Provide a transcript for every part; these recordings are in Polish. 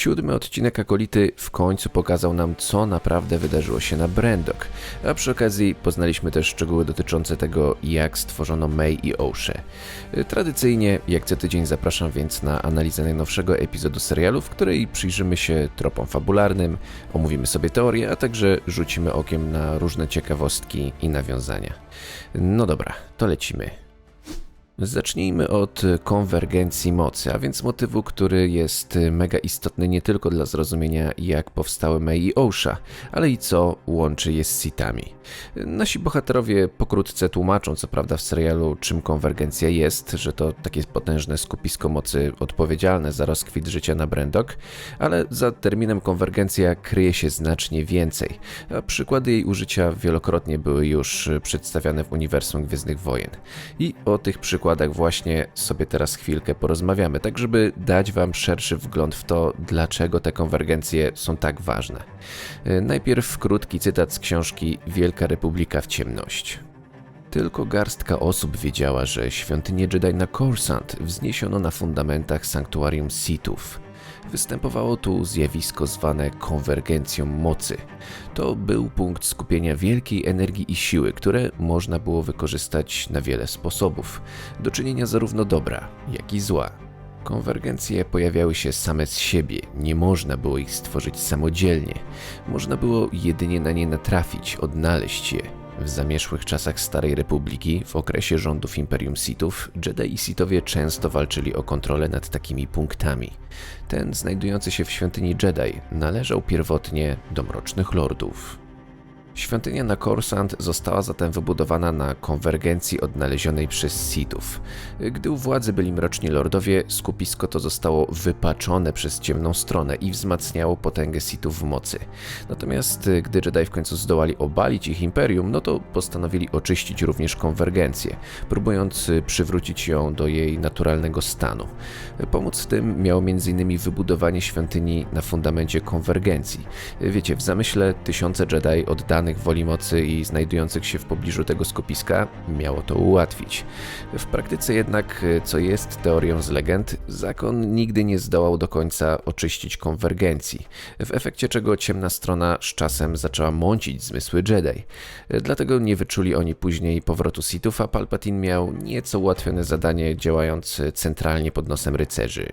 Siódmy odcinek Akolity w końcu pokazał nam, co naprawdę wydarzyło się na Brandok, a przy okazji poznaliśmy też szczegóły dotyczące tego, jak stworzono May i Osze. Tradycyjnie, jak co tydzień zapraszam więc na analizę najnowszego epizodu serialu, w której przyjrzymy się tropom fabularnym, omówimy sobie teorię, a także rzucimy okiem na różne ciekawostki i nawiązania. No dobra, to lecimy. Zacznijmy od konwergencji mocy, a więc motywu, który jest mega istotny nie tylko dla zrozumienia, jak powstały Mei i Osha, ale i co łączy je z Sithami. Nasi bohaterowie pokrótce tłumaczą, co prawda w serialu, czym konwergencja jest, że to takie potężne skupisko mocy odpowiedzialne za rozkwit życia na Brandok, ale za terminem konwergencja kryje się znacznie więcej, a przykłady jej użycia wielokrotnie były już przedstawiane w uniwersum Gwiezdnych Wojen. I o tych przykładach właśnie sobie teraz chwilkę porozmawiamy, tak żeby dać Wam szerszy wgląd w to, dlaczego te konwergencje są tak ważne. E, Najpierw krótki cytat z książki Wielka Republika w ciemność. Tylko garstka osób wiedziała, że świątynię Jedi na Coruscant wzniesiono na fundamentach sanktuarium Sithów. Występowało tu zjawisko zwane konwergencją mocy. To był punkt skupienia wielkiej energii i siły, które można było wykorzystać na wiele sposobów, do czynienia zarówno dobra, jak i zła. Konwergencje pojawiały się same z siebie, nie można było ich stworzyć samodzielnie. Można było jedynie na nie natrafić, odnaleźć je. W zamierzchłych czasach Starej Republiki, w okresie rządów Imperium Sithów, Jedi i Sithowie często walczyli o kontrolę nad takimi punktami. Ten, znajdujący się w świątyni Jedi, należał pierwotnie do Mrocznych Lordów. Świątynia na Coruscant została zatem wybudowana na konwergencji odnalezionej przez Sithów. Gdy u władzy byli Mroczni Lordowie, skupisko to zostało wypaczone przez ciemną stronę i wzmacniało potęgę Sithów w mocy. Natomiast y, gdy Jedi w końcu zdołali obalić ich imperium, no to postanowili oczyścić również konwergencję, próbując y, przywrócić ją do jej naturalnego stanu. Pomóc w tym miało m.in. wybudowanie świątyni na fundamencie konwergencji. Wiecie, w zamyśle tysiące Jedi oddanych woli mocy i znajdujących się w pobliżu tego skupiska miało to ułatwić. W praktyce jednak, co jest teorią z legend, zakon nigdy nie zdołał do końca oczyścić konwergencji, w efekcie czego ciemna strona z czasem zaczęła mącić zmysły Jedi. Dlatego nie wyczuli oni później powrotu Sithów, a Palpatine miał nieco ułatwione zadanie działając centralnie pod nosem rycerzy.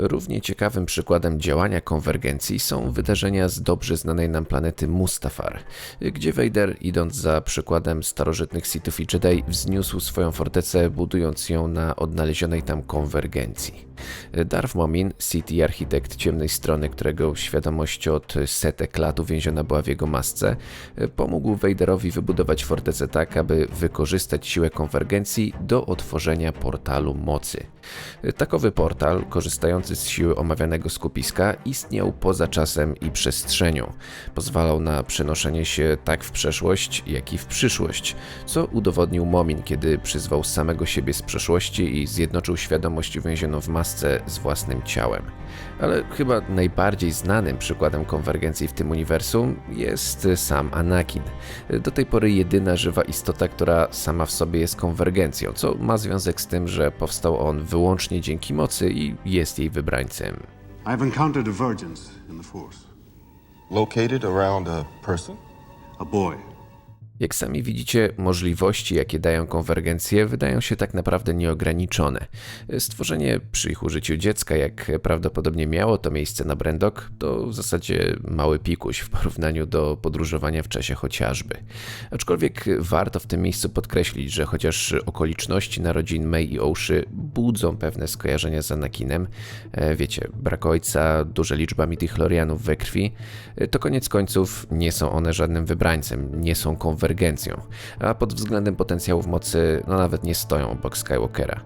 Równie ciekawym przykładem działania konwergencji są wydarzenia z dobrze znanej nam planety Mustafar, gdzie Vader, idąc za przykładem starożytnych Sithów i Jedi, wzniósł swoją fortecę, budując ją na odnalezionej tam konwergencji. Darth Momin, i architekt ciemnej strony, którego świadomość od setek lat uwięziona była w jego masce, pomógł Vaderowi wybudować fortecę tak, aby wykorzystać siłę konwergencji do otworzenia portalu mocy. Takowy portal, korzystający z siły omawianego skupiska, istniał poza czasem i przestrzenią. Pozwalał na przenoszenie się tak w przeszłość, jak i w przyszłość, co udowodnił Momin, kiedy przyzwał samego siebie z przeszłości i zjednoczył świadomość uwięzioną w masce z własnym ciałem. Ale chyba najbardziej znanym przykładem konwergencji w tym uniwersum jest sam Anakin. Do tej pory jedyna żywa istota, która sama w sobie jest konwergencją, co ma związek z tym, że powstał on wyłącznie dzięki mocy i jest jej wybrańcem. I've encountered a virgins in the Force. Located around a person? A boy. Jak sami widzicie, możliwości, jakie dają konwergencje, wydają się tak naprawdę nieograniczone. Stworzenie przy ich użyciu dziecka, jak prawdopodobnie miało to miejsce na Brandok, to w zasadzie mały pikuś w porównaniu do podróżowania w czasie chociażby. Aczkolwiek warto w tym miejscu podkreślić, że chociaż okoliczności narodzin May i Oszy budzą pewne skojarzenia z Anakinem, e, wiecie, brak ojca, duża liczba midichlorianów we krwi, e, to koniec końców nie są one żadnym wybrańcem, nie są konwergencją, a pod względem potencjałów mocy no nawet nie stoją obok Skywalkera.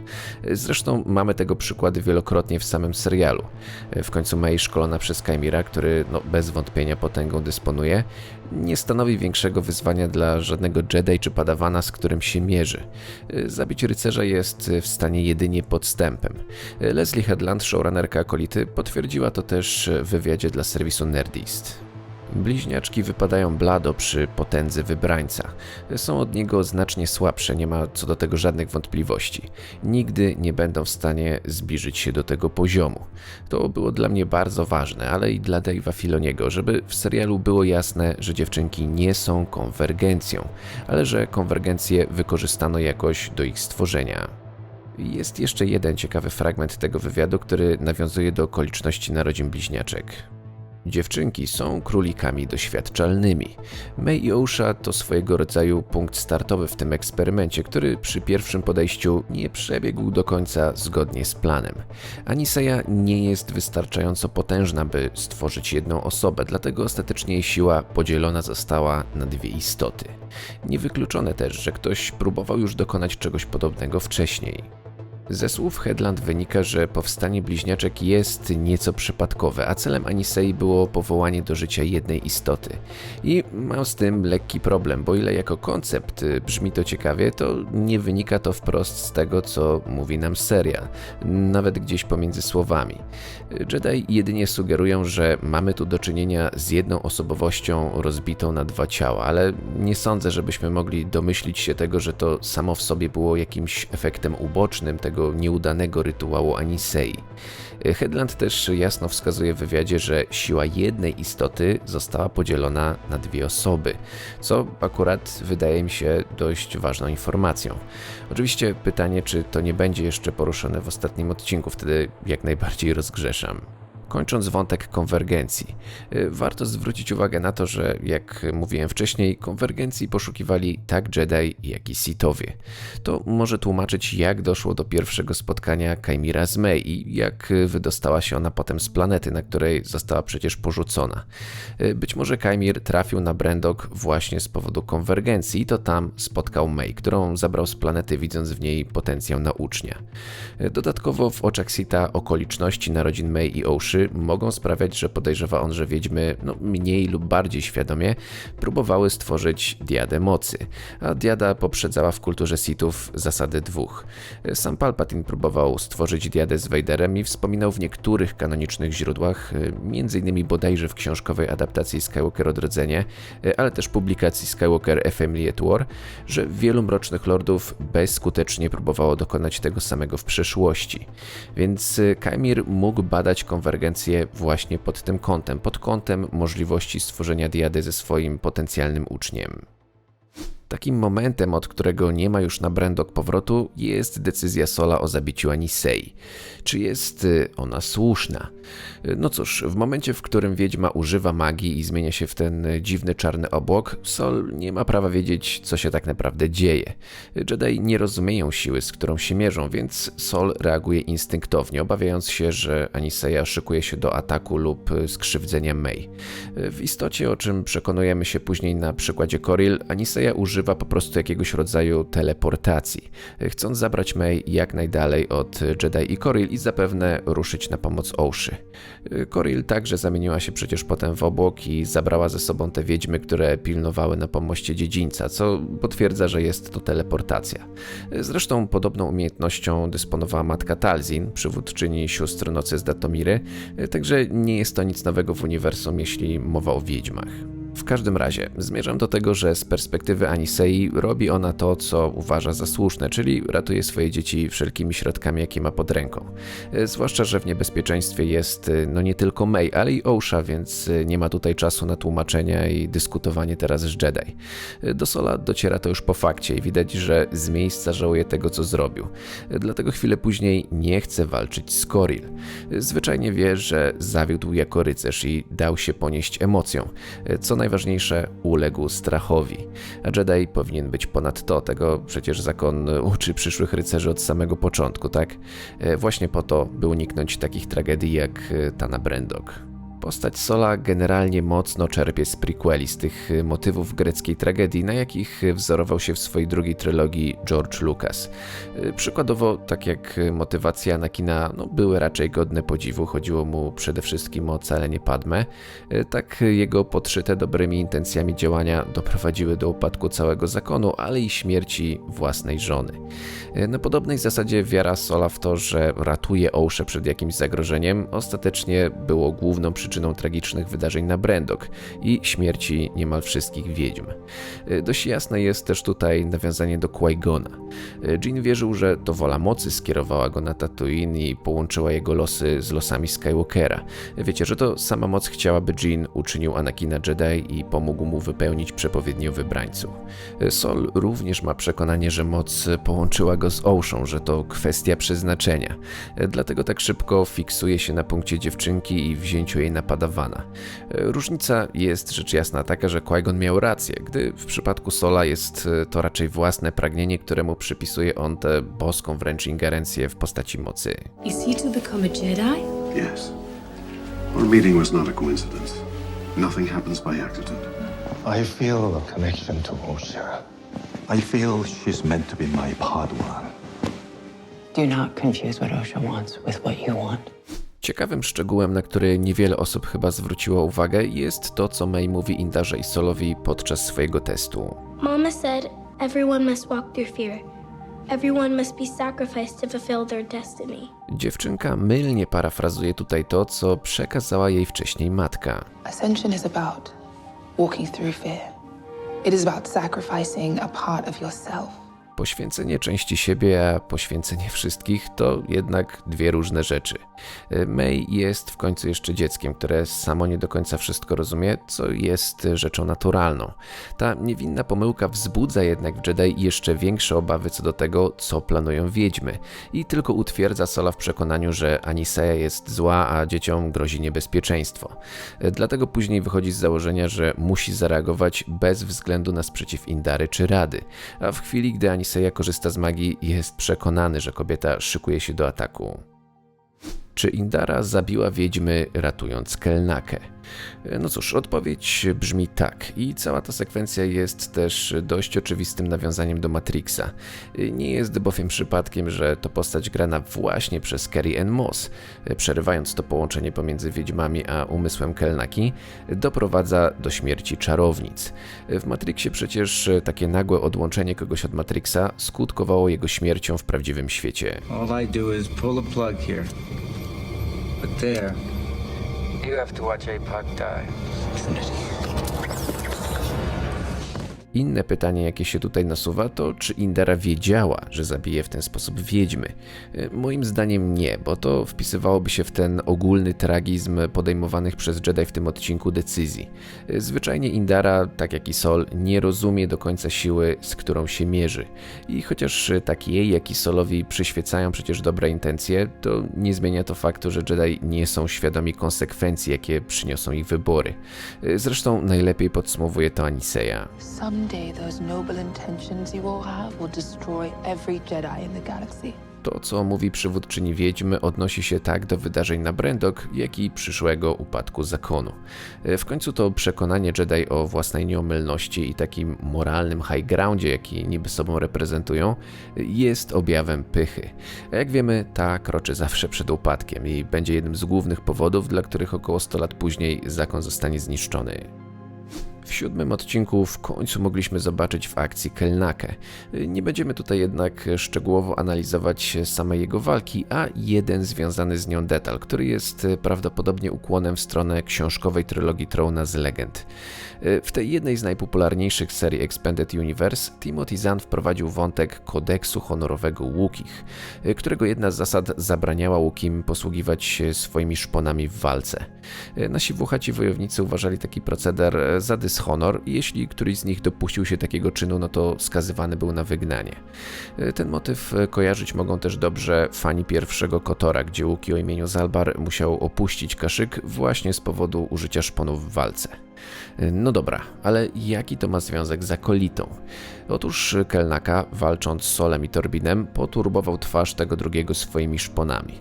Zresztą mamy tego przykłady wielokrotnie w samym serialu. W końcu May szkolona przez Kymira, który no, bez wątpienia potęgą dysponuje, nie stanowi większego wyzwania dla żadnego Jedi czy Padawana, z którym się mierzy. Zabić rycerza jest w stanie jedynie podstępem. Leslie Headland, showrunnerka Akolity, potwierdziła to też w wywiadzie dla serwisu Nerdist. Bliźniaczki wypadają blado przy potędze wybrańca. Są od niego znacznie słabsze, nie ma co do tego żadnych wątpliwości. Nigdy nie będą w stanie zbliżyć się do tego poziomu. To było dla mnie bardzo ważne, ale i dla Dave'a Filoniego, żeby w serialu było jasne, że dziewczynki nie są konwergencją, ale że konwergencję wykorzystano jakoś do ich stworzenia. Jest jeszcze jeden ciekawy fragment tego wywiadu, który nawiązuje do okoliczności narodzin bliźniaczek. Dziewczynki są królikami doświadczalnymi. May i Osha to swojego rodzaju punkt startowy w tym eksperymencie, który przy pierwszym podejściu nie przebiegł do końca zgodnie z planem. Aniseja nie jest wystarczająco potężna, by stworzyć jedną osobę, dlatego ostatecznie jej siła podzielona została na dwie istoty. Niewykluczone też, że ktoś próbował już dokonać czegoś podobnego wcześniej. Ze słów Headland wynika, że powstanie bliźniaczek jest nieco przypadkowe, a celem Anisei było powołanie do życia jednej istoty. I mam z tym lekki problem, bo ile jako koncept brzmi to ciekawie, to nie wynika to wprost z tego, co mówi nam serial, nawet gdzieś pomiędzy słowami. Jedi jedynie sugerują, że mamy tu do czynienia z jedną osobowością rozbitą na dwa ciała, ale nie sądzę, żebyśmy mogli domyślić się tego, że to samo w sobie było jakimś efektem ubocznym tego nieudanego rytuału Anisei. Headland też jasno wskazuje w wywiadzie, że siła jednej istoty została podzielona na dwie osoby, co akurat wydaje mi się dość ważną informacją. Oczywiście pytanie, czy to nie będzie jeszcze poruszone w ostatnim odcinku, wtedy jak najbardziej rozgrzeszam. Kończąc wątek konwergencji, y, warto zwrócić uwagę na to, że jak mówiłem wcześniej, konwergencji poszukiwali tak Jedi, jak i Sithowie. To może tłumaczyć, jak doszło do pierwszego spotkania Kaimira z Mei i jak wydostała się ona potem z planety, na której została przecież porzucona. Y, Być może Kaimir trafił na Brendok właśnie z powodu konwergencji i to tam spotkał Mei, którą zabrał z planety, widząc w niej potencjał na ucznia. Y, Dodatkowo w oczach Sita okoliczności narodzin Mei i Mogą sprawiać, że podejrzewa on, że wiedźmy no, mniej lub bardziej świadomie próbowały stworzyć diadę mocy, a diada poprzedzała w kulturze Sithów zasady dwóch. Sam Palpatine próbował stworzyć diadę z Vaderem i wspominał w niektórych kanonicznych źródłach, m.in. bodajże w książkowej adaptacji Skywalker Odrodzenie, ale też publikacji Skywalker A Family at War, że wielu Mrocznych Lordów bezskutecznie próbowało dokonać tego samego w przeszłości. Więc Kaimir mógł badać konwergencję właśnie pod tym kątem, pod kątem możliwości stworzenia diady ze swoim potencjalnym uczniem. Takim momentem, od którego nie ma już na Brendok powrotu, jest decyzja Sola o zabiciu Anisei. Czy jest y, ona słuszna? No cóż, w momencie, w którym wiedźma używa magii i zmienia się w ten dziwny czarny obłok, Sol nie ma prawa wiedzieć, co się tak naprawdę dzieje. Jedi nie rozumieją siły, z którą się mierzą, więc Sol reaguje instynktownie, obawiając się, że Aniseja szykuje się do ataku lub skrzywdzenia Mei. W istocie, o czym przekonujemy się później na przykładzie Coril, Aniseja używa po prostu jakiegoś rodzaju teleportacji, chcąc zabrać Mei jak najdalej od Jedi i Coril i zapewne ruszyć na pomoc Oshry. Coril także zamieniła się przecież potem w obłok i zabrała ze sobą te wiedźmy, które pilnowały na pomoście dziedzińca, co potwierdza, że jest to teleportacja. Zresztą podobną umiejętnością dysponowała matka Talzin, przywódczyni sióstr nocy z Datomiry, także nie jest to nic nowego w uniwersum, jeśli mowa o wiedźmach. W każdym razie, zmierzam do tego, że z perspektywy Anisei robi ona to, co uważa za słuszne, czyli ratuje swoje dzieci wszelkimi środkami, jakie ma pod ręką. E, Zwłaszcza, że w niebezpieczeństwie jest e, no nie tylko May, ale i Osha, więc e, nie ma tutaj czasu na tłumaczenia i dyskutowanie teraz z Jedi. Do Sola dociera to już po fakcie i widać, że z miejsca żałuje tego, co zrobił. Dlatego chwilę później nie chce walczyć z Coril. E, Zwyczajnie wie, że zawiódł jako rycerz i dał się ponieść emocjom, co najważniejsze, uległ strachowi. A Jedi powinien być ponad to, tego przecież zakon uczy przyszłych rycerzy od samego początku, tak? E, Właśnie po to, by uniknąć takich tragedii jak e, ta na Brendok. Postać Sola generalnie mocno czerpie z prequeli, z tych y, motywów greckiej tragedii, na jakich wzorował się w swojej drugiej trylogii George Lucas. Y, Przykładowo, tak jak y, motywacje Anakina no, były raczej godne podziwu, chodziło mu przede wszystkim o ocalenie Padme, tak jego podszyte dobrymi intencjami działania doprowadziły do upadku całego zakonu, ale i śmierci własnej żony. Na podobnej zasadzie wiara Sola w to, że ratuje Osze przed jakimś zagrożeniem, ostatecznie było główną przyczyną przyczyną tragicznych wydarzeń na Brendok i śmierci niemal wszystkich wiedźm. E, Dość jasne jest też tutaj nawiązanie do Qui-Gona. E, Jean wierzył, że to wola mocy skierowała go na Tatooine i połączyła jego losy z losami Skywalkera. Wiecie, że to sama moc chciałaby Jean uczynił Anakina Jedi i pomógł mu wypełnić przepowiednię o wybrańcu. E, Sol również ma przekonanie, że moc połączyła go z Ocean, że to kwestia przeznaczenia. E, Dlatego tak szybko fiksuje się na punkcie dziewczynki i wzięciu jej na Padawana. E, Różnica jest rzecz jasna taka, że Qui-Gon miał rację, gdy w przypadku Sola jest e, to raczej własne pragnienie, któremu przypisuje on tę boską wręcz ingerencję w postaci mocy. Is he to become a Jedi? Yes. Our meeting was not a coincidence. Nothing happens by accident. I feel a connection to Oshara. I feel she's meant to be my Padawan. Do not confuse what Osha wants with what you want. Ciekawym szczegółem, na który niewiele osób chyba zwróciło uwagę, jest to, co May mówi Indarze i Solowi podczas swojego testu. Mama said everyone must walk through fear. Everyone must be sacrificed to fulfill their destiny. Dziewczynka mylnie parafrazuje tutaj to, co przekazała jej wcześniej matka. Ascension is about walking through fear. It is about sacrificing a part of yourself. Poświęcenie części siebie, a poświęcenie wszystkich to jednak dwie różne rzeczy. May jest w końcu jeszcze dzieckiem, które samo nie do końca wszystko rozumie, co jest rzeczą naturalną. Ta niewinna pomyłka wzbudza jednak w Jedi jeszcze większe obawy co do tego, co planują wiedźmy i tylko utwierdza Sola w przekonaniu, że Aniseja jest zła, a dzieciom grozi niebezpieczeństwo. Dlatego później wychodzi z założenia, że musi zareagować bez względu na sprzeciw Indary czy Rady, a w chwili, gdy Aniseja korzysta z magii, jest przekonany, że kobieta szykuje się do ataku. Czy Indara zabiła wiedźmy ratując Kelnakę? No cóż, odpowiedź brzmi tak i cała ta sekwencja jest też dość oczywistym nawiązaniem do Matrixa. Nie jest bowiem przypadkiem, że to postać grana właśnie przez Carrie Ann Moss, przerywając to połączenie pomiędzy wiedźmami a umysłem Kelnaki, doprowadza do śmierci czarownic. W Matrixie przecież takie nagłe odłączenie kogoś od Matrixa skutkowało jego śmiercią w prawdziwym świecie. All I do is pull a plug here. But there, you have to watch APOC die. Inne pytanie, jakie się tutaj nasuwa, to czy Indara wiedziała, że zabije w ten sposób wiedźmy? E, Moim zdaniem nie, bo to wpisywałoby się w ten ogólny tragizm podejmowanych przez Jedi w tym odcinku decyzji. E, Zwyczajnie Indara, tak jak i Sol, nie rozumie do końca siły, z którą się mierzy. I chociaż tak jej, jak i Solowi przyświecają przecież dobre intencje, to nie zmienia to faktu, że Jedi nie są świadomi konsekwencji, jakie przyniosą ich wybory. E, Zresztą najlepiej podsumowuje to Aniseja. Someday, those noble intentions you all have will destroy every Jedi in the galaxy. To, co mówi przywódczyni wiedźmy, odnosi się tak do wydarzeń na Brendok, jak i przyszłego upadku zakonu. E, W końcu to przekonanie Jedi o własnej nieomylności i takim moralnym high groundzie, jaki niby sobą reprezentują, jest objawem pychy. A jak wiemy, ta kroczy zawsze przed upadkiem i będzie jednym z głównych powodów, dla których około 100 lat później zakon zostanie zniszczony. W siódmym odcinku w końcu mogliśmy zobaczyć w akcji Kelnakę. Nie będziemy tutaj jednak szczegółowo analizować samej jego walki, a jeden związany z nią detal, który jest prawdopodobnie ukłonem w stronę książkowej trylogii Trona z Legend. W tej jednej z najpopularniejszych serii Expanded Universe Timothy Zahn wprowadził wątek kodeksu honorowego Łukich, którego jedna z zasad zabraniała Łukim posługiwać się swoimi szponami w walce. Nasi włochaci wojownicy uważali taki proceder za dyshonor jeśli któryś z nich dopuścił się takiego czynu, no to skazywany był na wygnanie. Ten motyw kojarzyć mogą też dobrze fani pierwszego Kotora, gdzie Łuki o imieniu Zalbar musiał opuścić kaszyk właśnie z powodu użycia szponów w walce. No dobra, ale jaki to ma związek z akolitą? Otóż Kelnaka, walcząc z Solem i Torbinem, poturbował twarz tego drugiego swoimi szponami.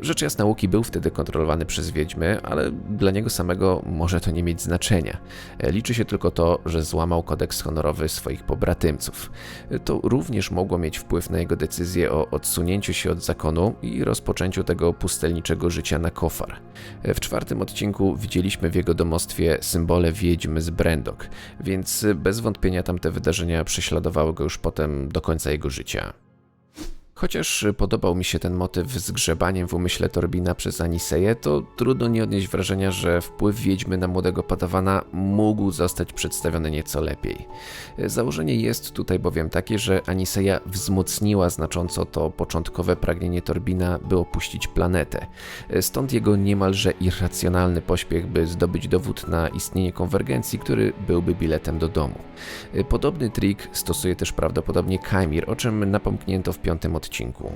Rzecz jasna, Łuki był wtedy kontrolowany przez wiedźmy, ale dla niego samego może to nie mieć znaczenia. Liczy się tylko to, że złamał kodeks honorowy swoich pobratymców. To również mogło mieć wpływ na jego decyzję o odsunięciu się od zakonu i rozpoczęciu tego pustelniczego życia na Kofar. W czwartym odcinku widzieliśmy w jego domostwie symbole wiedźmy z Brendok, więc bez wątpienia tamte wydarzenia prześladowały go już potem do końca jego życia. Chociaż podobał mi się ten motyw z grzebaniem w umyśle Torbina przez Aniseję, to trudno nie odnieść wrażenia, że wpływ Wiedźmy na młodego padawana mógł zostać przedstawiony nieco lepiej. Założenie jest tutaj bowiem takie, że Aniseja wzmocniła znacząco to początkowe pragnienie Torbina, by opuścić planetę. Stąd jego niemalże irracjonalny pośpiech, by zdobyć dowód na istnienie konwergencji, który byłby biletem do domu. Podobny trik stosuje też prawdopodobnie Kaimir, o czym napomknięto w piątym odcinku. odcinku.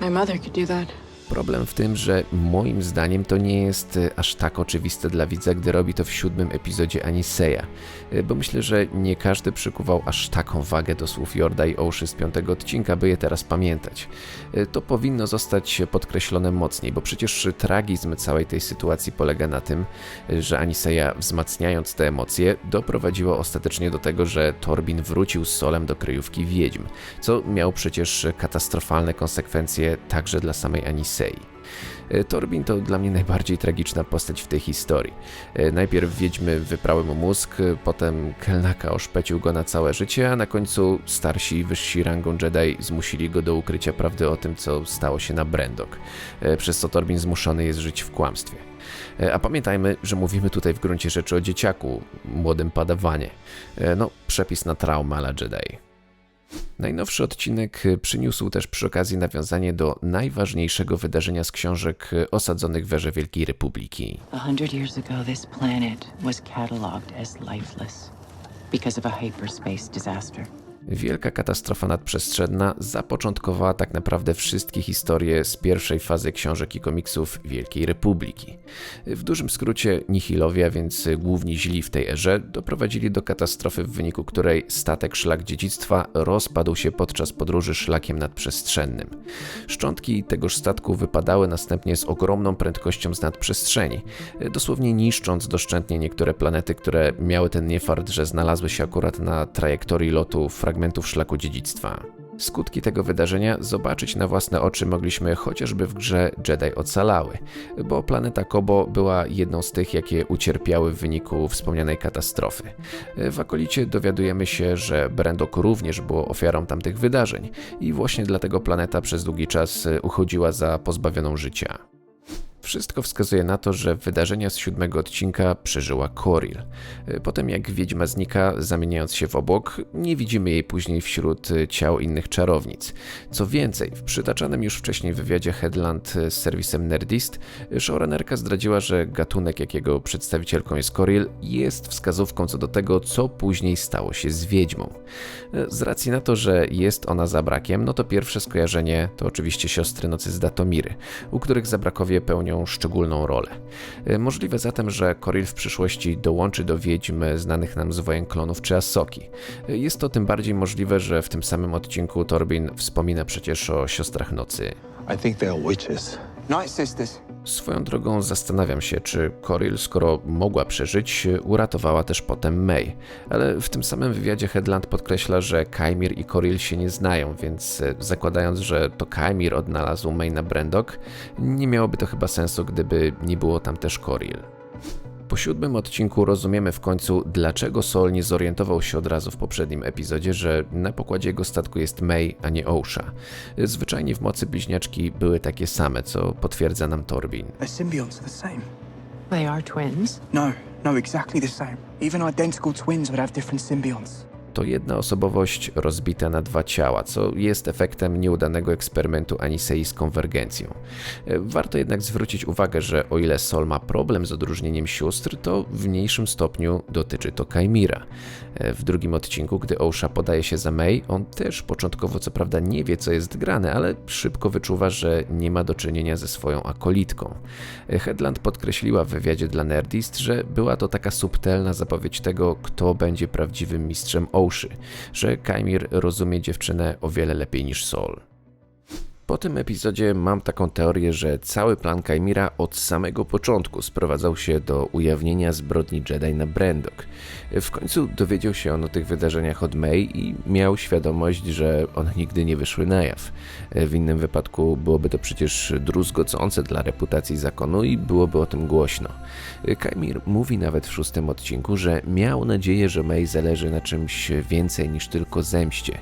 My mother could do that. Problem w tym, że moim zdaniem to nie jest e, aż tak oczywiste dla widza, gdy robi to w siódmym epizodzie Aniseya, E, bo myślę, że nie każdy przykuwał aż taką wagę do słów Jorda i Oszy z piątego odcinka, by je teraz pamiętać. E, To powinno zostać podkreślone mocniej, bo przecież tragizm całej tej sytuacji polega na tym, że Aniseya wzmacniając te emocje doprowadziło ostatecznie do tego, że Torbin wrócił z Solem do kryjówki wiedźm, co miało przecież katastrofalne konsekwencje także dla samej Anisei. E, Torbin to dla mnie najbardziej tragiczna postać w tej historii. E, Najpierw wiedźmy wyprały mu mózg, e, potem Kelnaka oszpecił go na całe życie, a na końcu starsi i wyżsi rangą Jedi zmusili go do ukrycia prawdy o tym, co stało się na Brendok, przez co Torbin zmuszony jest żyć w kłamstwie. A pamiętajmy, że mówimy tutaj w gruncie rzeczy o dzieciaku, młodym padawanie. No, przepis na traumę ala Jedi. Najnowszy odcinek przyniósł też przy okazji nawiązanie do najważniejszego wydarzenia z książek osadzonych w erze Wielkiej Republiki. A hundred years ago, planet was cataloged as lifeless because of a hyperspace disaster. Wielka katastrofa nadprzestrzenna zapoczątkowała tak naprawdę wszystkie historie z pierwszej fazy książek i komiksów Wielkiej Republiki. W dużym skrócie Nihilowie, a więc główni źli w tej erze, doprowadzili do katastrofy, w wyniku której statek szlak dziedzictwa rozpadł się podczas podróży szlakiem nadprzestrzennym. Szczątki tegoż statku wypadały następnie z ogromną prędkością z nadprzestrzeni, dosłownie niszcząc doszczętnie niektóre planety, które miały ten niefart, że znalazły się akurat na trajektorii lotu fragmentów szlaku dziedzictwa. Skutki tego wydarzenia zobaczyć na własne oczy mogliśmy chociażby w grze Jedi Ocalały, bo planeta Kobo była jedną z tych, jakie ucierpiały w wyniku wspomnianej katastrofy. W akolicie dowiadujemy się, że Brendok również było ofiarą tamtych wydarzeń i właśnie dlatego planeta przez długi czas uchodziła za pozbawioną życia. Wszystko wskazuje na to, że wydarzenia z siódmego odcinka przeżyła Koril. Potem jak wiedźma znika, zamieniając się w obłok, nie widzimy jej później wśród ciał innych czarownic. Co więcej, w przytaczanym już wcześniej wywiadzie Headland z serwisem Nerdist, showrunnerka zdradziła, że gatunek, jakiego przedstawicielką jest Koril, jest wskazówką co do tego, co później stało się z wiedźmą. Z racji na to, że jest ona zabrakiem, no to pierwsze skojarzenie to oczywiście siostry nocy z Datomiry, u których zabrakowie pełnią szczególną rolę. E, Możliwe zatem, że Koril w przyszłości dołączy do wiedźm znanych nam z wojen klonów czy Asoki. E, Jest to tym bardziej możliwe, że w tym samym odcinku Torbin wspomina przecież o siostrach nocy. I think they're witches. Swoją drogą zastanawiam się, czy Koril, skoro mogła przeżyć, uratowała też potem May. Ale w tym samym wywiadzie Headland podkreśla, że Kaimir i Koril się nie znają, więc e, zakładając, że to Kaimir odnalazł May na Brendok, nie miałoby to chyba sensu, gdyby nie było tam też Koril. Po siódmym odcinku rozumiemy w końcu, dlaczego Sol nie zorientował się od razu w poprzednim epizodzie, że na pokładzie jego statku jest May, a nie Osha. Zwyczajnie w mocy bliźniaczki były takie same, co potwierdza nam Torbin. The symbionts are the same. They are twins. No, no, exactly the same. Even identical twins would have different symbionts. To jedna osobowość rozbita na dwa ciała, co jest efektem nieudanego eksperymentu Anisei z konwergencją. E, Warto jednak zwrócić uwagę, że o ile Sol ma problem z odróżnieniem sióstr, to w mniejszym stopniu dotyczy to Kaimira. E, W drugim odcinku, gdy Osha podaje się za May, on też początkowo co prawda nie wie, co jest grane, ale szybko wyczuwa, że nie ma do czynienia ze swoją akolitką. E, Headland podkreśliła w wywiadzie dla Nerdist, że była to taka subtelna zapowiedź tego, kto będzie prawdziwym mistrzem Oszy, że Kaimir rozumie dziewczynę o wiele lepiej niż Sol. Po tym epizodzie mam taką teorię, że cały plan Kaimira od samego początku sprowadzał się do ujawnienia zbrodni Jedi na Brandok. W końcu dowiedział się on o tych wydarzeniach od May i miał świadomość, że one nigdy nie wyszły na jaw. W innym wypadku byłoby to przecież druzgocące dla reputacji zakonu i byłoby o tym głośno. Kaimir mówi nawet w szóstym odcinku, że miał nadzieję, że May zależy na czymś więcej niż tylko zemście,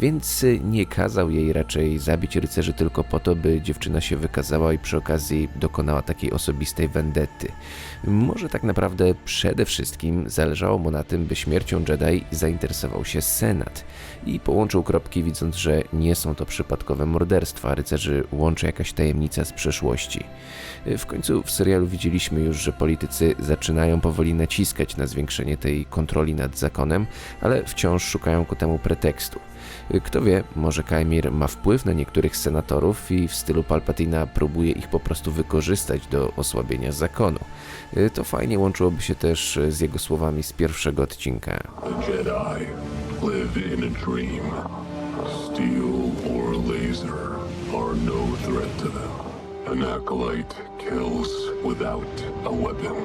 więc nie kazał jej raczej zabić rycerzy tylko po to, by dziewczyna się wykazała i przy okazji dokonała takiej osobistej vendetty. Może tak naprawdę przede wszystkim zależało mu na tym, by śmiercią Jedi zainteresował się Senat i połączył kropki, widząc, że nie są to przypadkowe morderstwa, rycerzy łączy jakaś tajemnica z przeszłości. W końcu w serialu widzieliśmy już, że politycy zaczynają powoli naciskać na zwiększenie tej kontroli nad zakonem, ale wciąż szukają ku temu pretekstu. Kto wie, może Kaimir ma wpływ na niektórych senatorów i w stylu Palpatina próbuje ich po prostu wykorzystać do osłabienia zakonu. To fajnie łączyłoby się też z jego słowami z pierwszego odcinka. Jedi live in a dream. Steel or laser are no threat to them. An acolyte kills without a weapon.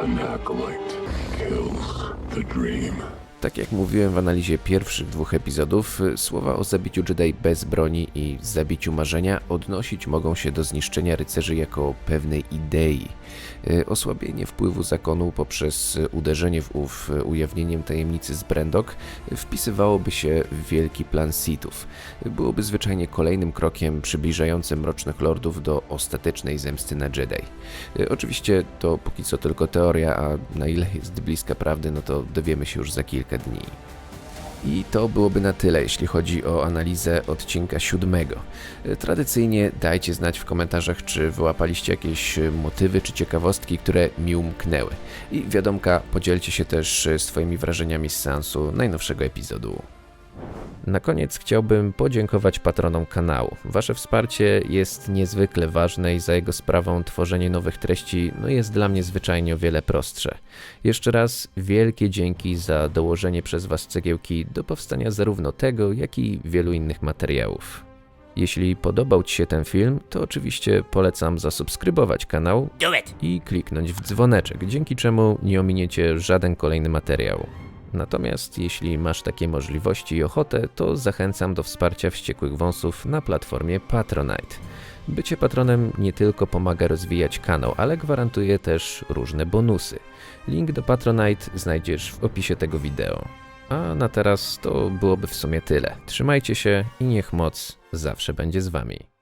An acolyte kills the dream. Tak jak mówiłem w analizie pierwszych dwóch epizodów, słowa o zabiciu Jedi bez broni i zabiciu marzenia odnosić mogą się do zniszczenia rycerzy jako pewnej idei. E, Osłabienie wpływu zakonu poprzez uderzenie w ów ujawnieniem tajemnicy z Brendok wpisywałoby się w wielki plan Sithów. Byłoby zwyczajnie kolejnym krokiem przybliżającym Mrocznych Lordów do ostatecznej zemsty na Jedi. E, Oczywiście to póki co tylko teoria, a na ile jest bliska prawdy, no to dowiemy się już za kilka dni. I to byłoby na tyle, jeśli chodzi o analizę odcinka siódmego. Tradycyjnie dajcie znać w komentarzach, czy wyłapaliście jakieś motywy czy ciekawostki, które mi umknęły. I wiadomka, podzielcie się też swoimi wrażeniami z seansu najnowszego epizodu. Na koniec chciałbym podziękować patronom kanału. Wasze wsparcie jest niezwykle ważne i za jego sprawą tworzenie nowych treści no jest dla mnie zwyczajnie o wiele prostsze. Jeszcze raz wielkie dzięki za dołożenie przez Was cegiełki do powstania zarówno tego, jak i wielu innych materiałów. Jeśli podobał Ci się ten film, to oczywiście polecam zasubskrybować kanał i kliknąć w dzwoneczek, dzięki czemu nie ominiecie żaden kolejny materiał. Natomiast jeśli masz takie możliwości i ochotę, to zachęcam do wsparcia wściekłych wąsów na platformie Patronite. Bycie patronem nie tylko pomaga rozwijać kanał, ale gwarantuje też różne bonusy. Link do Patronite znajdziesz w opisie tego wideo. A na teraz to byłoby w sumie tyle. Trzymajcie się i niech moc zawsze będzie z wami.